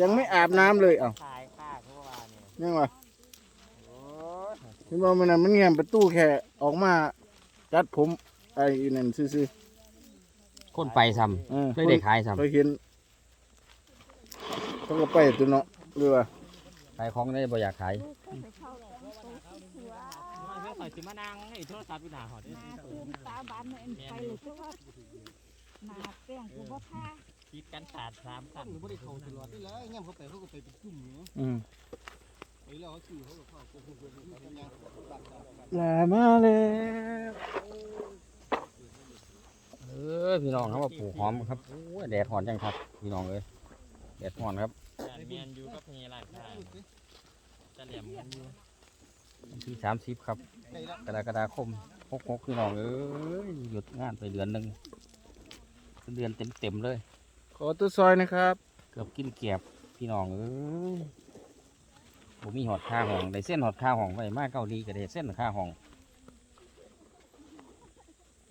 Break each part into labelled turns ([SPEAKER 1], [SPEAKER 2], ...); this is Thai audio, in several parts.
[SPEAKER 1] ยังไม่อาบน้ำเลยเอ้า
[SPEAKER 2] ขายค่าเพราะว่าเนี่ย
[SPEAKER 1] ยังวะ
[SPEAKER 2] โอ้ย
[SPEAKER 1] เห็นว่ามันนั่นมันแง้มประตูแค่ออกมาจัดผมไอ้อีนั่นซื่อ
[SPEAKER 3] คนไปซ้
[SPEAKER 1] ๆเออำ
[SPEAKER 3] เลยได้ขายซ้
[SPEAKER 1] เคยเห็นเขาก็ไปตัวเนาะหรือว่าำ
[SPEAKER 3] ขายของได้บ่อยากขาย
[SPEAKER 2] ไม่ค่อยสิมานั่งให้โทรศัพท์อยู่หน้าหอดนี่
[SPEAKER 4] ตาบานเนี่ยไปเลยเพราะว่าหนาแป้งกูบ่ท่า
[SPEAKER 2] คิดกันขาดสามกัน
[SPEAKER 5] บ่ได้เข้าตลอดนี่แหละย่ำเขาไปเขาก็ไปเป็นจุ่มอยู่
[SPEAKER 1] อืม
[SPEAKER 5] ไปแล้วเขาซื้อเขาก็เข้าโกงๆๆๆย่างตัดๆ
[SPEAKER 1] ลามาแล้ว
[SPEAKER 3] เออพี่น้องเขาว่าปลูกหอมครับโอ้ยแดดหอนจังครับพี่น้องเอ้ยแดดหอนครับ
[SPEAKER 2] การเมียนอยู่กับเมียหลายค่าจะเหลี่ยมกันอยู่
[SPEAKER 3] วันที่สามสิบครับ
[SPEAKER 5] ได้ละ
[SPEAKER 3] กรกฎาคมหกหกพี่น้องเอ้ยหยุดงานไปเดือนหนึ่งเดือนเต็มเต็มๆเลย
[SPEAKER 1] ขอตัวซอยนะครับ
[SPEAKER 3] เกือบกินเกียบพี่น้องเอ้ยผมมีหอดค่าห้องได้เส้นหอดค่าห้องไปมาเกาหลีก็ได้เส้นค่าห้อง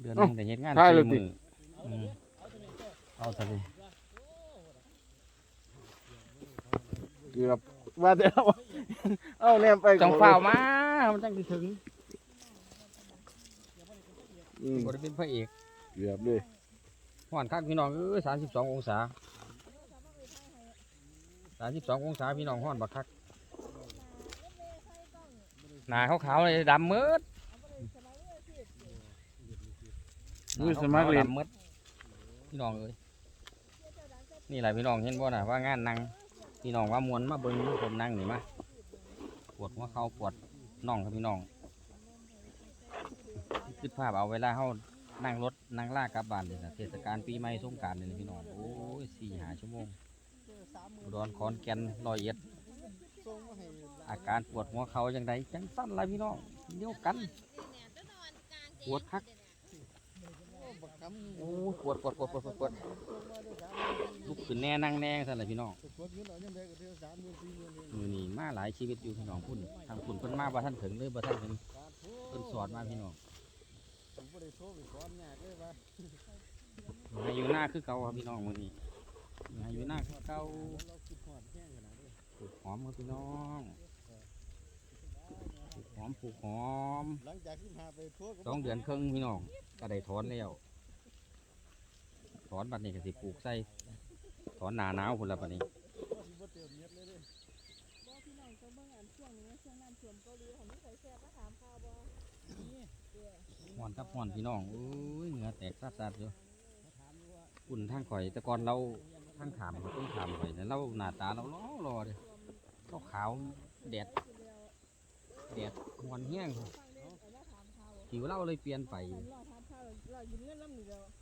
[SPEAKER 3] เดือนหนึงแต่เฮ็ดงานสี่มืออืมเอาซะเลย
[SPEAKER 1] เกือบว่าแต่เอาเอาแนมไป
[SPEAKER 3] จังฝ่าวมา มันจังสิถึง
[SPEAKER 1] อืม
[SPEAKER 3] บ่ได้เป็นพระเอก
[SPEAKER 1] เกือบเลย
[SPEAKER 3] ห้อนคักพี่น้องเอ้ยสามสิบสององศาสามสิบสององศาพี่น้องห้อนบักคักหนาขาวๆเลยดำมืด
[SPEAKER 1] มือสมัครเล่น
[SPEAKER 3] ดำมืดพี่น้องเอ้ยนี่แหละพี่น้องเห็นบ่น่ะว่างานนั่งพี่น้องว่ามวนมาเบิ่งผมนั่งนี่มาปวดหัวเข่าปวดน่องครับพี่น้องคิดภาพเอาเวลาเฮา นั่งรถนั่งลากกลับบ้านเลยนะเทศกาลปีใหม่สงกรารนี่พี่น้องโอ้ยสี่หาชั่วโมงอุดรขอนแก่นร้อยเอ็ด อาการปวดหัวเข่าจังไดจังสั้นไรพี่น้องเดียวกัน ปวดคักโอ้ยปวดปวดปวดปวดปวดปวดลุกขึ้นแน่นั่งแน่สั่นเลยพี่น้อง
[SPEAKER 5] กดเงินเอายังได้ก็เท่าสามหมื่นสี่หมื่นเลย
[SPEAKER 3] มือนี่มาหลายชีวิตอยู่พี่น้องพุ่นทางพุ่นเพิ่นมาบ่ท่านถึงเลยบ่ท่านถึงเพิ่นสอนมาพี่น้อง
[SPEAKER 5] ผมบ่ได้โทรไปสอนยากเลยว่า
[SPEAKER 3] ให้อยู่หน้าคือเก่าครับพี่น้องมื้อนี้ให้อยู่หน้าคือเก่า
[SPEAKER 5] เราคิดฮอดแห้งขนาดนี้
[SPEAKER 3] ปลูกหอมครับพี่น้องปลูกหอมปลูกหอม
[SPEAKER 5] หลังจากที่พาไปทั่วก็
[SPEAKER 3] สองเดือนครึ่งพี่น้องก็ได้ถอนแล้วถอนบัดนี้ก็สิปลูกใส่ถอนหนาหนาวพุ่นละบัดนี้
[SPEAKER 5] สิบ่เติมเม็ดเลยเด้
[SPEAKER 4] บ่พี่น้องก็เบิ่งอันช่วงนี้ช่วงน้ำท่วมเกาหลีเขามีใครแซ่บมาถามข่าวบ่
[SPEAKER 3] ห่อนครับห่อนพี่น้องโอ้ยเหงื่อแตกซาดๆอยู่อุ่นทางข่อยแต่ก่อนเราทางขามเราต้องขามข่อยแต่เราหน้าตาเราล้อรอเลยเราขาวแดดแดดหอนแห้งผิวเราเลยเปลี่ยนไป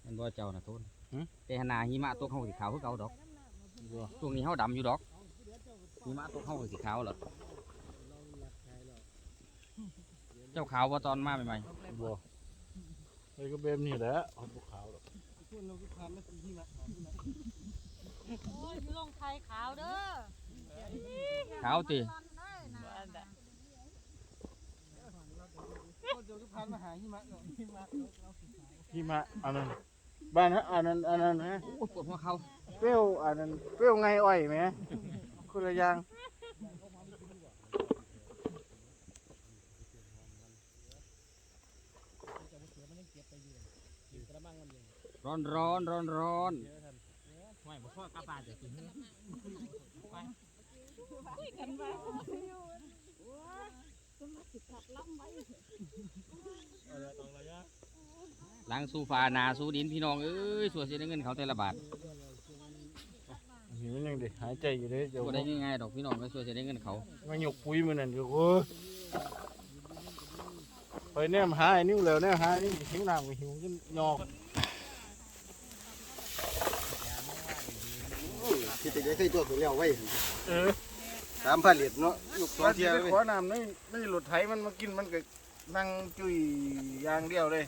[SPEAKER 3] มันบ่เจ้านะโทนหึแต่หนาหิมะตกเขาสีขาวคือเก่าดอกช่วงนี้เขาดำอยู่ดอกหิมะตกเขาสีขาวหรอ เจ้าขาวว่าตอนมาใหม่
[SPEAKER 1] บัวไอ้ก็แบบนี้แหละเอาพวกขาวหรอก
[SPEAKER 5] พวกเราก็ทำมาที่มา
[SPEAKER 4] โอ้ยอยู่ลงไทยขาวเด้อ
[SPEAKER 3] ๆขาวตี
[SPEAKER 5] พวกเราก็พามาหาหิมะเนาะหิมะเรา
[SPEAKER 1] หิมะอันนั้นบ้านฮะอันนั้นอันนั้นฮะ
[SPEAKER 3] โอ้ยปวดหัวเขา
[SPEAKER 1] เปรี้ยวอันนั้นเปรี้ยวไงอ้อยไหมคนละอย่าง
[SPEAKER 3] ร้อนร้อนร้อนร้อน
[SPEAKER 2] ไม่บ่พ่อกลับบ้านจะกิน
[SPEAKER 4] คุยกันว่าโอ้ยสมาสิขับล้ำไว้
[SPEAKER 3] หลังสูฟ้าหนาสูดินพี่น้องเอ้ยส่วนเสียเงินเขาแต่ละบาท
[SPEAKER 1] หิวยังดิหายใจอยู่เลยเดี๋ยว
[SPEAKER 3] ก็ได้ง่ายๆดอกพี่น้องก็ส่วนเสียเงินเขา
[SPEAKER 1] มาหยกปุ๋ยมือนั่นก็โอ้ยไปเนี่ยหาไอ้นิ้วแล้วเนี่ยหาไอ้นี่หิวน้ำก็หิวจนยอก
[SPEAKER 5] คิดแต่จะเคยตัวตัวแล้วไว้
[SPEAKER 1] เออ
[SPEAKER 5] สามพันเหรียญเนาะลูกสอง
[SPEAKER 1] ว่า
[SPEAKER 5] เที
[SPEAKER 1] ที่
[SPEAKER 5] ย
[SPEAKER 1] ไป
[SPEAKER 5] เลย
[SPEAKER 1] ขอน้ำนี่นี่หลุดไถมันมากินมันก็นั่งจุยอย่างเดียวเลย